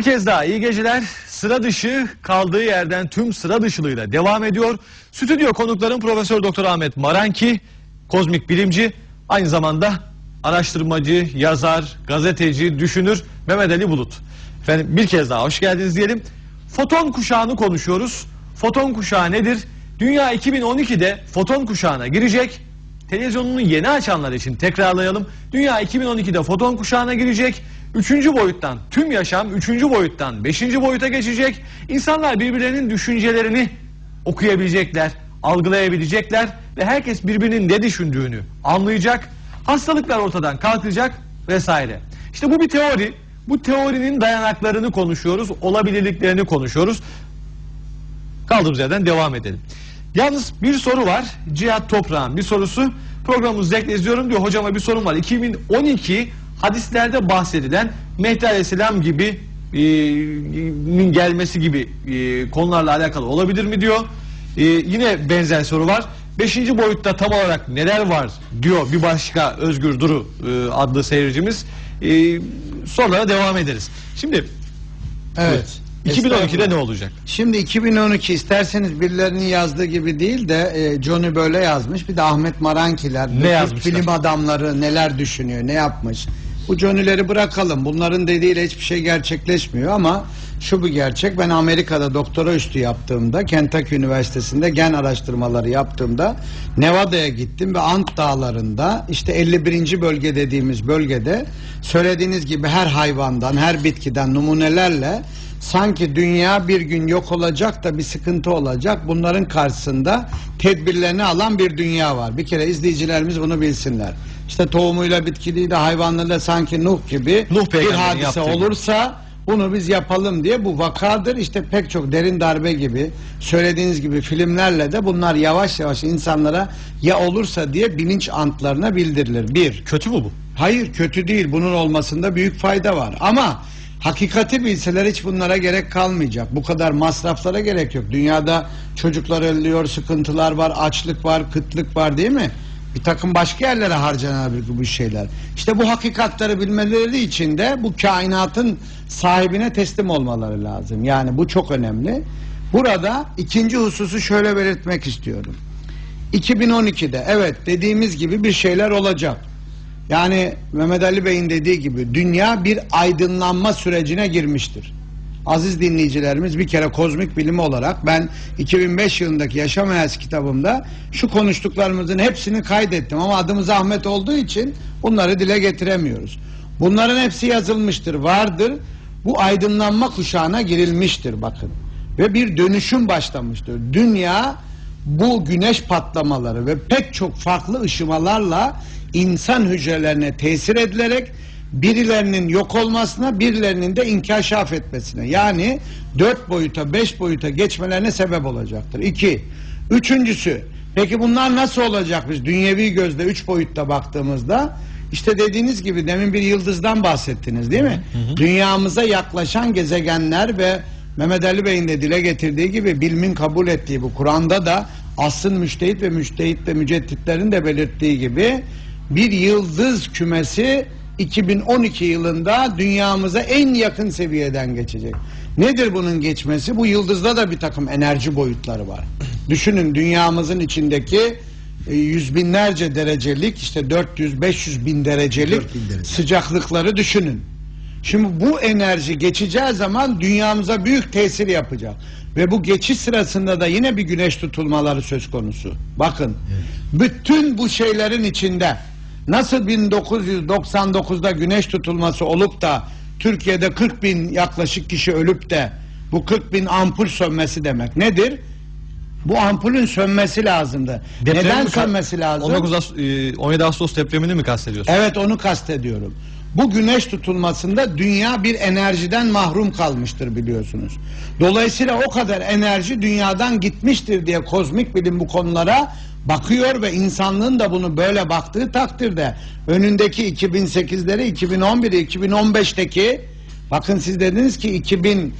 Bir kez daha iyi geceler. Sıra dışı kaldığı yerden tüm sıra dışılığıyla devam ediyor. Stüdyo konuklarım Profesör Doktor Ahmet Maranki, kozmik bilimci, aynı zamanda araştırmacı, yazar, gazeteci, düşünür Mehmet Ali Bulut. Efendim bir kez daha hoş geldiniz diyelim. Foton kuşağını konuşuyoruz. Foton kuşağı nedir? Dünya 2012'de foton kuşağına girecek. Televizyonunu yeni açanlar için tekrarlayalım. Dünya 2012'de foton kuşağına girecek. Üçüncü boyuttan tüm yaşam üçüncü boyuttan beşinci boyuta geçecek. İnsanlar birbirlerinin düşüncelerini okuyabilecekler, algılayabilecekler ve herkes birbirinin ne düşündüğünü anlayacak. Hastalıklar ortadan kalkacak vesaire. İşte bu bir teori. Bu teorinin dayanaklarını konuşuyoruz, olabilirliklerini konuşuyoruz. Kaldığımız yerden devam edelim. Yalnız bir soru var. Cihat Toprağ'ın bir sorusu. Programımızı zevkle izliyorum diyor. Hocama bir sorun var. 2012 hadislerde bahsedilen Mehdi Aleyhisselam gibi e, gelmesi gibi e, konularla alakalı olabilir mi diyor. E, yine benzer soru var. Beşinci boyutta tam olarak neler var diyor bir başka Özgür Duru e, adlı seyircimiz. E, sonra devam ederiz. Şimdi Evet. 2012'de ne olacak? Şimdi 2012 isterseniz birilerinin yazdığı gibi değil de e, Johnny böyle yazmış. Bir de Ahmet Marankiler, Ne yazmışlar? bilim adamları neler düşünüyor, ne yapmış. Bu Johnny'leri bırakalım. Bunların dediğiyle hiçbir şey gerçekleşmiyor ama şu bir gerçek. Ben Amerika'da doktora üstü yaptığımda, Kentucky Üniversitesi'nde gen araştırmaları yaptığımda Nevada'ya gittim ve Ant Dağları'nda işte 51. bölge dediğimiz bölgede söylediğiniz gibi her hayvandan, her bitkiden numunelerle sanki dünya bir gün yok olacak da bir sıkıntı olacak. Bunların karşısında tedbirlerini alan bir dünya var. Bir kere izleyicilerimiz bunu bilsinler. İşte tohumuyla, bitkiliyle, hayvanlarıyla sanki Nuh gibi Nuh bir hadise olursa bunu biz yapalım diye bu vakadır. İşte pek çok derin darbe gibi söylediğiniz gibi filmlerle de bunlar yavaş yavaş insanlara ya olursa diye bilinç antlarına bildirilir. Bir. Kötü mü bu? Hayır kötü değil. Bunun olmasında büyük fayda var. Ama hakikati bilseler hiç bunlara gerek kalmayacak. Bu kadar masraflara gerek yok. Dünyada çocuklar ölüyor, sıkıntılar var, açlık var, kıtlık var değil mi? Bir takım başka yerlere harcanabilir bu şeyler. İşte bu hakikatleri bilmeleri için de bu kainatın sahibine teslim olmaları lazım. Yani bu çok önemli. Burada ikinci hususu şöyle belirtmek istiyorum. 2012'de evet dediğimiz gibi bir şeyler olacak. Yani Mehmet Ali Bey'in dediği gibi dünya bir aydınlanma sürecine girmiştir. Aziz dinleyicilerimiz bir kere kozmik bilimi olarak ben 2005 yılındaki Yaşam Hayası kitabımda şu konuştuklarımızın hepsini kaydettim ama adımız Ahmet olduğu için bunları dile getiremiyoruz. Bunların hepsi yazılmıştır, vardır. Bu aydınlanma kuşağına girilmiştir bakın. Ve bir dönüşüm başlamıştır. Dünya bu güneş patlamaları ve pek çok farklı ışımalarla insan hücrelerine tesir edilerek birilerinin yok olmasına birilerinin de inkaşaf etmesine yani dört boyuta beş boyuta geçmelerine sebep olacaktır. İki. Üçüncüsü peki bunlar nasıl olacak biz dünyevi gözle üç boyutta baktığımızda işte dediğiniz gibi demin bir yıldızdan bahsettiniz değil mi? Dünyamıza yaklaşan gezegenler ve Mehmet Ali Bey'in de dile getirdiği gibi bilmin kabul ettiği bu Kur'an'da da asrın müştehit ve müştehit ve mücedditlerin de belirttiği gibi bir yıldız kümesi 2012 yılında dünyamıza en yakın seviyeden geçecek. Nedir bunun geçmesi? Bu yıldızda da bir takım enerji boyutları var. Düşünün dünyamızın içindeki e, yüz binlerce derecelik işte 400-500 bin derecelik 4000 derece. sıcaklıkları düşünün. Şimdi bu enerji geçeceği zaman dünyamıza büyük tesir yapacak. Ve bu geçiş sırasında da yine bir güneş tutulmaları söz konusu. Bakın bütün bu şeylerin içinde nasıl 1999'da güneş tutulması olup da Türkiye'de 40 bin yaklaşık kişi ölüp de bu 40 bin ampul sönmesi demek nedir? Bu ampulün sönmesi lazımdı. Depremi Neden mi sönmesi lazım? 19 Ağustos, e, 17 Ağustos depremini mi kastediyorsun? Evet onu kastediyorum. Bu güneş tutulmasında dünya bir enerjiden mahrum kalmıştır biliyorsunuz. Dolayısıyla o kadar enerji dünyadan gitmiştir diye kozmik bilim bu konulara bakıyor ve insanlığın da bunu böyle baktığı takdirde önündeki 2008'leri 2011'i 2015'teki bakın siz dediniz ki 2000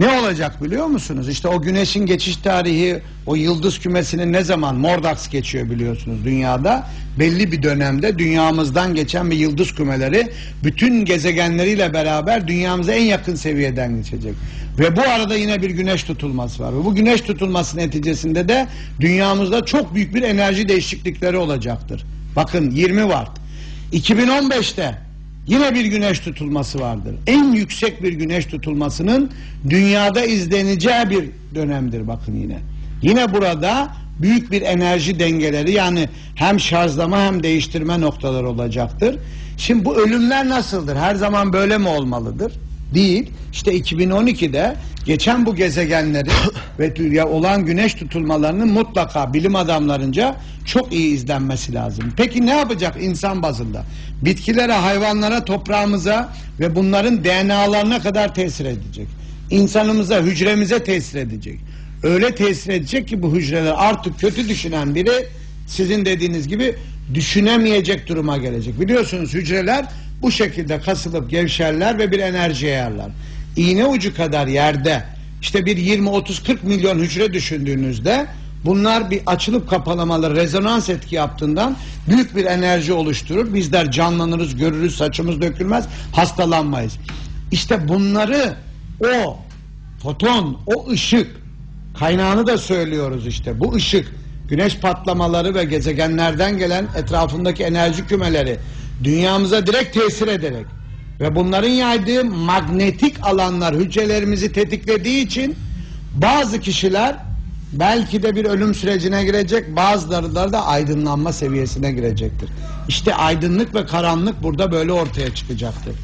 Ne olacak biliyor musunuz? İşte o güneşin geçiş tarihi, o yıldız kümesinin ne zaman Mordax geçiyor biliyorsunuz dünyada. Belli bir dönemde dünyamızdan geçen bir yıldız kümeleri bütün gezegenleriyle beraber dünyamıza en yakın seviyeden geçecek. Ve bu arada yine bir güneş tutulması var. Ve bu güneş tutulması neticesinde de dünyamızda çok büyük bir enerji değişiklikleri olacaktır. Bakın 20 watt. 2015'te Yine bir güneş tutulması vardır. En yüksek bir güneş tutulmasının dünyada izleneceği bir dönemdir bakın yine. Yine burada büyük bir enerji dengeleri yani hem şarjlama hem değiştirme noktaları olacaktır. Şimdi bu ölümler nasıldır? Her zaman böyle mi olmalıdır? Değil. İşte 2012'de geçen bu gezegenleri ve dünya olan güneş tutulmalarının mutlaka bilim adamlarınca çok iyi izlenmesi lazım. Peki ne yapacak insan bazında? Bitkilere, hayvanlara, toprağımıza ve bunların DNA'larına kadar tesir edecek. İnsanımıza, hücremize tesir edecek. Öyle tesir edecek ki bu hücreler artık kötü düşünen biri sizin dediğiniz gibi düşünemeyecek duruma gelecek. Biliyorsunuz hücreler bu şekilde kasılıp gevşerler ve bir enerji yayarlar. İğne ucu kadar yerde işte bir 20 30 40 milyon hücre düşündüğünüzde bunlar bir açılıp kapalamalı rezonans etki yaptığından büyük bir enerji oluşturur. Bizler canlanırız, görürüz, saçımız dökülmez, hastalanmayız. İşte bunları o foton, o ışık kaynağını da söylüyoruz işte. Bu ışık güneş patlamaları ve gezegenlerden gelen etrafındaki enerji kümeleri dünyamıza direkt tesir ederek ve bunların yaydığı magnetik alanlar hücrelerimizi tetiklediği için bazı kişiler belki de bir ölüm sürecine girecek bazıları da aydınlanma seviyesine girecektir. İşte aydınlık ve karanlık burada böyle ortaya çıkacaktır.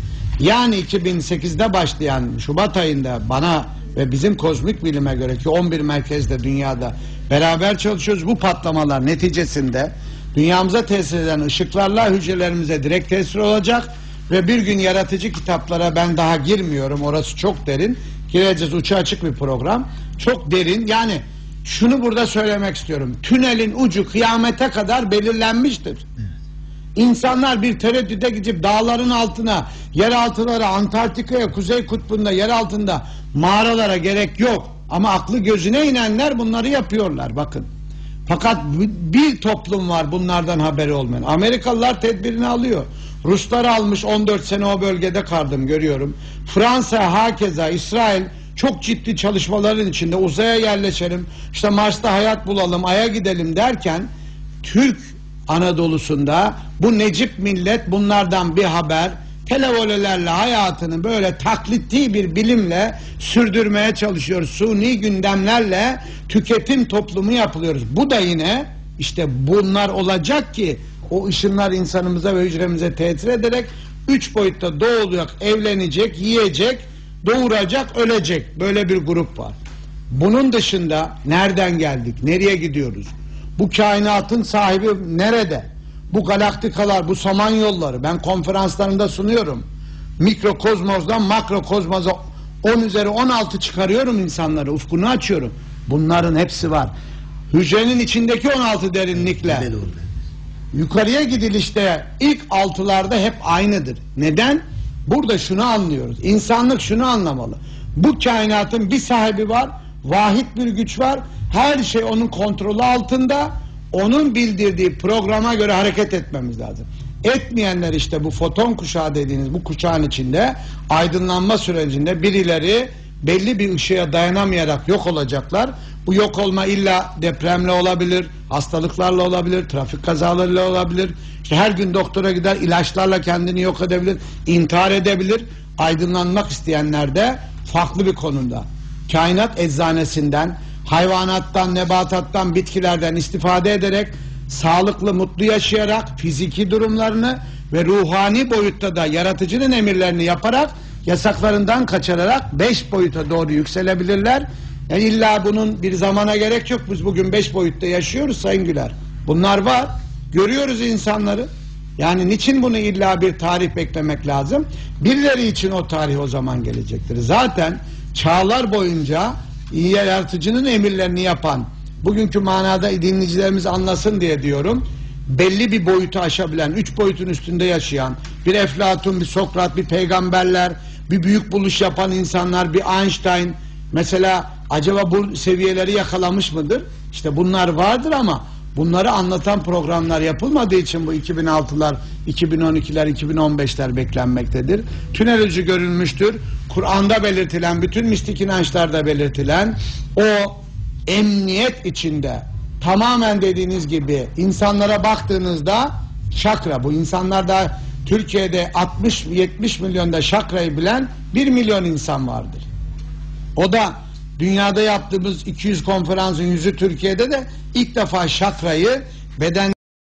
Yani 2008'de başlayan Şubat ayında bana ve bizim kozmik bilime göre ki 11 merkezde dünyada beraber çalışıyoruz. Bu patlamalar neticesinde dünyamıza tesir eden ışıklarla hücrelerimize direkt tesir olacak ve bir gün yaratıcı kitaplara ben daha girmiyorum. Orası çok derin. Gireceğiz uçu açık bir program. Çok derin. Yani şunu burada söylemek istiyorum. Tünelin ucu kıyamete kadar belirlenmiştir. İnsanlar bir tereddüte gidip dağların altına, yer altılara, Antarktika'ya, Kuzey Kutbu'nda, yer altında mağaralara gerek yok. Ama aklı gözüne inenler bunları yapıyorlar bakın. Fakat bir toplum var bunlardan haberi olmayan. Amerikalılar tedbirini alıyor. Ruslar almış 14 sene o bölgede kaldım görüyorum. Fransa hakeza, İsrail çok ciddi çalışmaların içinde uzaya yerleşelim, işte Mars'ta hayat bulalım, Ay'a gidelim derken Türk Anadolu'sunda bu Necip millet bunlardan bir haber televolelerle hayatını böyle taklitli bir bilimle sürdürmeye çalışıyoruz. Suni gündemlerle tüketim toplumu yapılıyoruz. Bu da yine işte bunlar olacak ki o ışınlar insanımıza ve hücremize tesir ederek üç boyutta doğulacak, evlenecek, yiyecek, doğuracak, ölecek. Böyle bir grup var. Bunun dışında nereden geldik, nereye gidiyoruz? Bu kainatın sahibi nerede? Bu galaktikalar, bu samanyolları ben konferanslarımda sunuyorum. Mikrokozmozdan makrokozmoza 10 üzeri 16 çıkarıyorum insanları, ufkunu açıyorum. Bunların hepsi var. Hücrenin içindeki 16 derinlikle yukarıya gidilişte ilk altılarda hep aynıdır. Neden? Burada şunu anlıyoruz. İnsanlık şunu anlamalı. Bu kainatın bir sahibi var, vahid bir güç var. Her şey onun kontrolü altında. Onun bildirdiği programa göre hareket etmemiz lazım. Etmeyenler işte bu foton kuşağı dediğiniz bu kuşağın içinde aydınlanma sürecinde birileri belli bir ışığa dayanamayarak yok olacaklar. Bu yok olma illa depremle olabilir, hastalıklarla olabilir, trafik kazalarıyla olabilir. İşte her gün doktora gider, ilaçlarla kendini yok edebilir, intihar edebilir. Aydınlanmak isteyenler de farklı bir konumda. Kainat eczanesinden, hayvanattan, nebatattan, bitkilerden istifade ederek sağlıklı, mutlu yaşayarak fiziki durumlarını ve ruhani boyutta da yaratıcının emirlerini yaparak yasaklarından kaçırarak beş boyuta doğru yükselebilirler. Yani illa bunun bir zamana gerek yok. Biz bugün beş boyutta yaşıyoruz Sayın Güler. Bunlar var. Görüyoruz insanları. Yani niçin bunu illa bir tarih beklemek lazım? Birileri için o tarih o zaman gelecektir. Zaten çağlar boyunca yaratıcının emirlerini yapan, bugünkü manada dinleyicilerimiz anlasın diye diyorum, belli bir boyutu aşabilen, üç boyutun üstünde yaşayan, bir Eflatun, bir Sokrat, bir peygamberler, bir büyük buluş yapan insanlar, bir Einstein, Mesela acaba bu seviyeleri yakalamış mıdır? İşte bunlar vardır ama bunları anlatan programlar yapılmadığı için bu 2006'lar, 2012'ler, 2015'ler beklenmektedir. Tünel ucu görülmüştür. Kur'an'da belirtilen, bütün mistik inançlarda belirtilen o emniyet içinde tamamen dediğiniz gibi insanlara baktığınızda şakra bu insanlarda Türkiye'de 60-70 milyonda şakrayı bilen 1 milyon insan vardır. O da dünyada yaptığımız 200 konferansın yüzü Türkiye'de de ilk defa şakrayı beden